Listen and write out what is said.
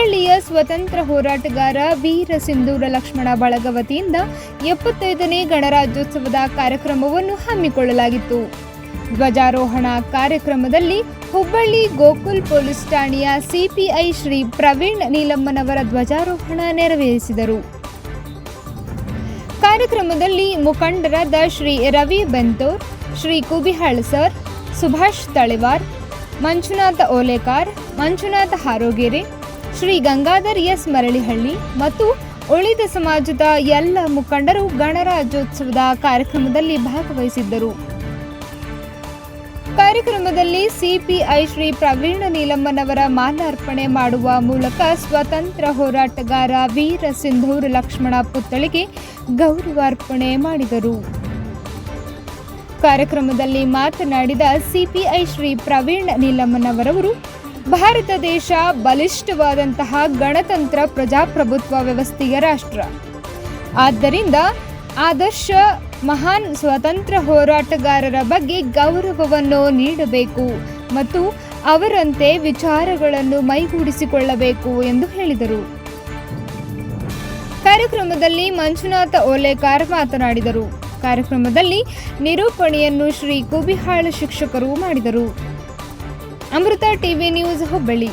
ಸ್ವತಂತ್ರ ಹೋರಾಟಗಾರ ವೀರ ಸಿಂಧೂರ ಲಕ್ಷ್ಮಣ ಬಳಗ ವತಿಯಿಂದ ಎಪ್ಪತ್ತೈದನೇ ಗಣರಾಜ್ಯೋತ್ಸವದ ಕಾರ್ಯಕ್ರಮವನ್ನು ಹಮ್ಮಿಕೊಳ್ಳಲಾಗಿತ್ತು. ಧ್ವಜಾರೋಹಣ ಕಾರ್ಯಕ್ರಮದಲ್ಲಿ ಹುಬ್ಬಳ್ಳಿ ಗೋಕುಲ್ ಪೊಲೀಸ್ ಠಾಣೆಯ ಸಿಪಿಐ ಶ್ರೀ ಪ್ರವೀಣ್ ನೀಲಮ್ಮನವರ ಧ್ವಜಾರೋಹಣ ನೆರವೇರಿಸಿದರು. ಕಾರ್ಯಕ್ರಮದಲ್ಲಿ ಮುಖಂಡರಾದ ಶ್ರೀ ರವಿ ಬೆಂತೂರ್, ಶ್ರೀ ಕುಬಿಹಾಳ್ ಸರ್, ಸುಭಾಷ್ ತಳೆವಾರ್, ಮಂಜುನಾಥ ಓಲೇಕಾರ್, ಮಂಜುನಾಥ ಹಾರೋಗೆರೆ ಶ್ರೀ ಗಂಗಾಧರ್ ಎಸ್ ಮರಳಿಹಳ್ಳಿ ಮತ್ತು ಉಳಿದ ಸಮಾಜದ ಎಲ್ಲ ಮುಖಂಡರು ಗಣರಾಜ್ಯೋತ್ಸವದ ಕಾರ್ಯಕ್ರಮದಲ್ಲಿ ಭಾಗವಹಿಸಿದ್ದರು. ಕಾರ್ಯಕ್ರಮದಲ್ಲಿ ಸಿಪಿಐ ಶ್ರೀ ಪ್ರವೀಣ ನೀಲಮ್ಮನವರ ಮಾಲಾರ್ಪಣೆ ಮಾಡುವ ಮೂಲಕ ಸ್ವತಂತ್ರ ಹೋರಾಟಗಾರ ವೀರ ಸಿಂಧೂರ್ ಲಕ್ಷ್ಮಣ ಪುತ್ಥಳಿಗೆ ಗೌರವಾರ್ಪಣೆ ಮಾಡಿದರು. ಕಾರ್ಯಕ್ರಮದಲ್ಲಿ ಮಾತನಾಡಿದ ಸಿಪಿಐ ಶ್ರೀ ಪ್ರವೀಣ್ ನೀಲಮ್ಮನವರವರು ಭಾರತ ದೇಶ ಬಲಿಷ್ಠವಾದಂತಹ ಗಣತಂತ್ರ ಪ್ರಜಾಪ್ರಭುತ್ವ ವ್ಯವಸ್ಥೆಯ ರಾಷ್ಟ್ರ. ಆದ್ದರಿಂದ ಆದರ್ಶ, ಮಹಾನ್ ಸ್ವತಂತ್ರ ಹೋರಾಟಗಾರರ ಬಗ್ಗೆ ಗೌರವವನ್ನು ನೀಡಬೇಕು ಮತ್ತು ಅವರಂತೆ ವಿಚಾರಗಳನ್ನು ಮೈಗೂಡಿಸಿಕೊಳ್ಳಬೇಕು ಎಂದು ಹೇಳಿದರು. ಕಾರ್ಯಕ್ರಮದಲ್ಲಿ ಮಂಜುನಾಥ ಓಲೇಕಾರ್ ಮಾತನಾಡಿದರು. ಕಾರ್ಯಕ್ರಮದಲ್ಲಿ ನಿರೂಪಣೆಯನ್ನು ಶ್ರೀ ಕುಬಿಹಾಳ ಶಿಕ್ಷಕರು ಮಾಡಿದರು. Amrita TV news Hubballi.